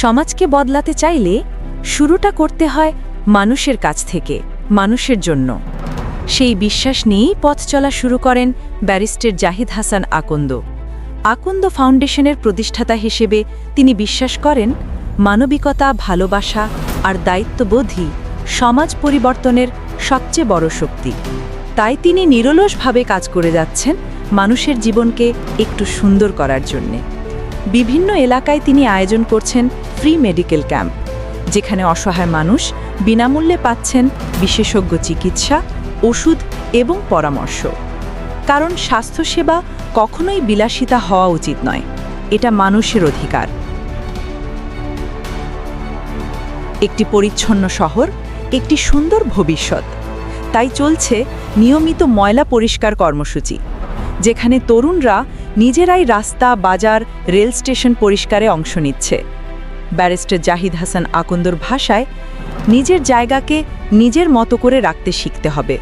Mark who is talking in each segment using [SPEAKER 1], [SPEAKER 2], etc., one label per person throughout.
[SPEAKER 1] সমাজকে বদলাতে চাইলে শুরুটা করতে হয় মানুষের কাছ থেকে, মানুষের জন্য। সেই বিশ্বাস নিয়েই পথ চলা শুরু করেন ব্যারিস্টার জাহিদ হাসান আকন্দ। আকন্দ ফাউন্ডেশনের প্রতিষ্ঠাতা হিসেবে তিনি বিশ্বাস করেন, মানবিকতা, ভালোবাসা আর দায়িত্ববোধই সমাজ পরিবর্তনের সবচেয়ে বড় শক্তি। তাই তিনি নিরলসভাবে কাজ করে যাচ্ছেন মানুষের জীবনকে একটু সুন্দর করার জন্যে। বিভিন্ন এলাকায় তিনি আয়োজন করছেন ফ্রি মেডিকেল ক্যাম্প যেখানে অসহায় মানুষ বিনামূল্যে পাচ্ছেন বিশেষজ্ঞ চিকিৎসা, ওষুধ এবং পরামর্শ। কারণ স্বাস্থ্যসেবা কখনোই বিলাসিতা হওয়া উচিত নয়, এটা মানুষের অধিকার। একটি পরিচ্ছন্ন শহর, একটি সুন্দর ভবিষ্যৎ। তাই চলছে নিয়মিত ময়লা পরিষ্কার কর্মসূচি, যেখানে তরুণরা নিজেরাই রাস্তা, বাজার, রেল স্টেশন পরিষ্কারে অংশ নিচ্ছে। ব্যারিস্টার জাহিদ হাসান আকন্দর ভাষায়, নিজের জায়গাকে নিজের মতো করে রাখতে শিখতে হবে।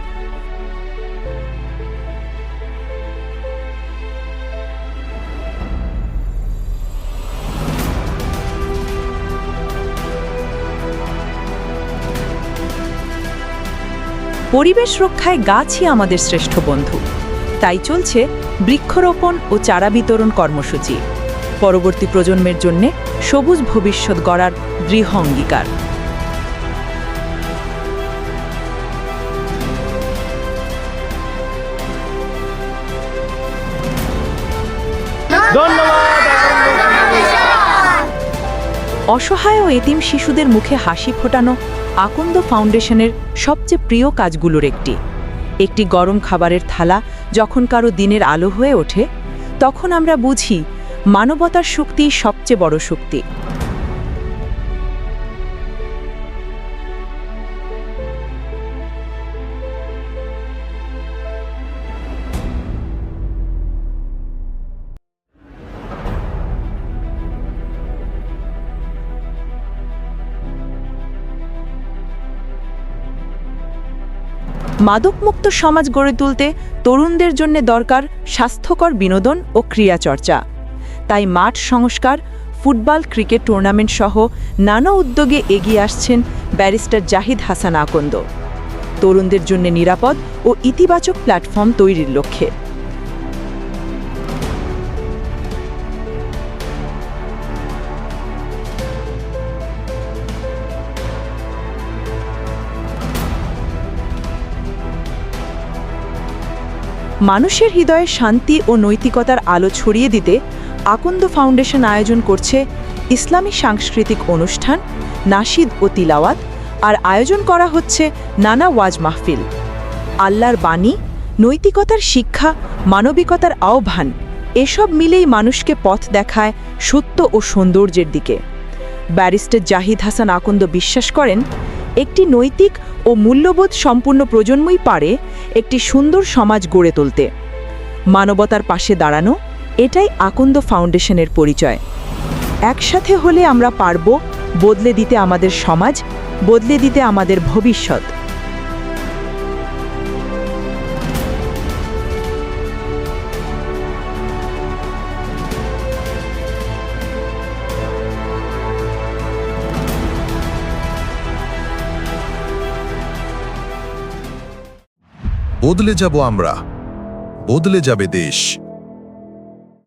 [SPEAKER 1] পরিবেশ রক্ষায় গাছই আমাদের শ্রেষ্ঠ বন্ধু। তাই চলছে বৃক্ষরোপণ ও চারা বিতরণ কর্মসূচি। পরবর্তী প্রজন্মের জন্য সবুজ ভবিষ্যৎ গড়ার দৃঢ় অঙ্গীকার। অসহায় ও এতিম শিশুদের মুখে হাসি ফোটানো আকন্দ ফাউন্ডেশনের সবচেয়ে প্রিয় কাজগুলোর একটি। একটি গরম খাবারের থালা যখন কারও দিনের আলো হয়ে ওঠে, তখন আমরা বুঝি মানবতার শক্তি সবচেয়ে বড় শক্তি। মাদকমুক্ত সমাজ গড়ে তুলতে তরুণদের জন্য দরকার স্বাস্থ্যকর বিনোদন ও ক্রিয়াচর্চা। তাই মাঠ সংস্কার, ফুটবল, ক্রিকেট টুর্নামেন্ট সহ নানা উদ্যোগে এগিয়ে আসছেন ব্যারিস্টার জাহিদ হাসান আকন্দ। তরুণদের জন্য নিরাপদ ও ইতিবাচক প্ল্যাটফর্ম তৈরির লক্ষ্যে। মানুষের হৃদয়ে শান্তি ও নৈতিকতার আলো ছড়িয়ে দিতে আকন্দ ফাউন্ডেশন আয়োজন করছে ইসলামী সাংস্কৃতিক অনুষ্ঠান নাশিদ ও তিলাওয়াত, আর আয়োজন করা হচ্ছে নানা ওয়াজ মাহফিল। আল্লাহর বাণী, নৈতিকতার শিক্ষা, মানবিকতার আহ্বান, এসব মিলেই মানুষকে পথ দেখায় সত্য ও সৌন্দর্যের দিকে। ব্যারিস্টার জাহিদ হাসান আকন্দ বিশ্বাস করেন একটি নৈতিক ও মূল্যবোধ সম্পূর্ণ প্রজন্মই পারে একটি সুন্দর সমাজ গড়ে তুলতে। মানবতার পাশে দাঁড়ানো, এটাই আকন্দ ফাউন্ডেশনের পরিচয়। একসাথে হলে আমরা পারব বদলে দিতে আমাদের সমাজ, বদলে দিতে আমাদের ভবিষ্যৎ।
[SPEAKER 2] বদলে যাব আমরা। বদলে যাবে দেশ।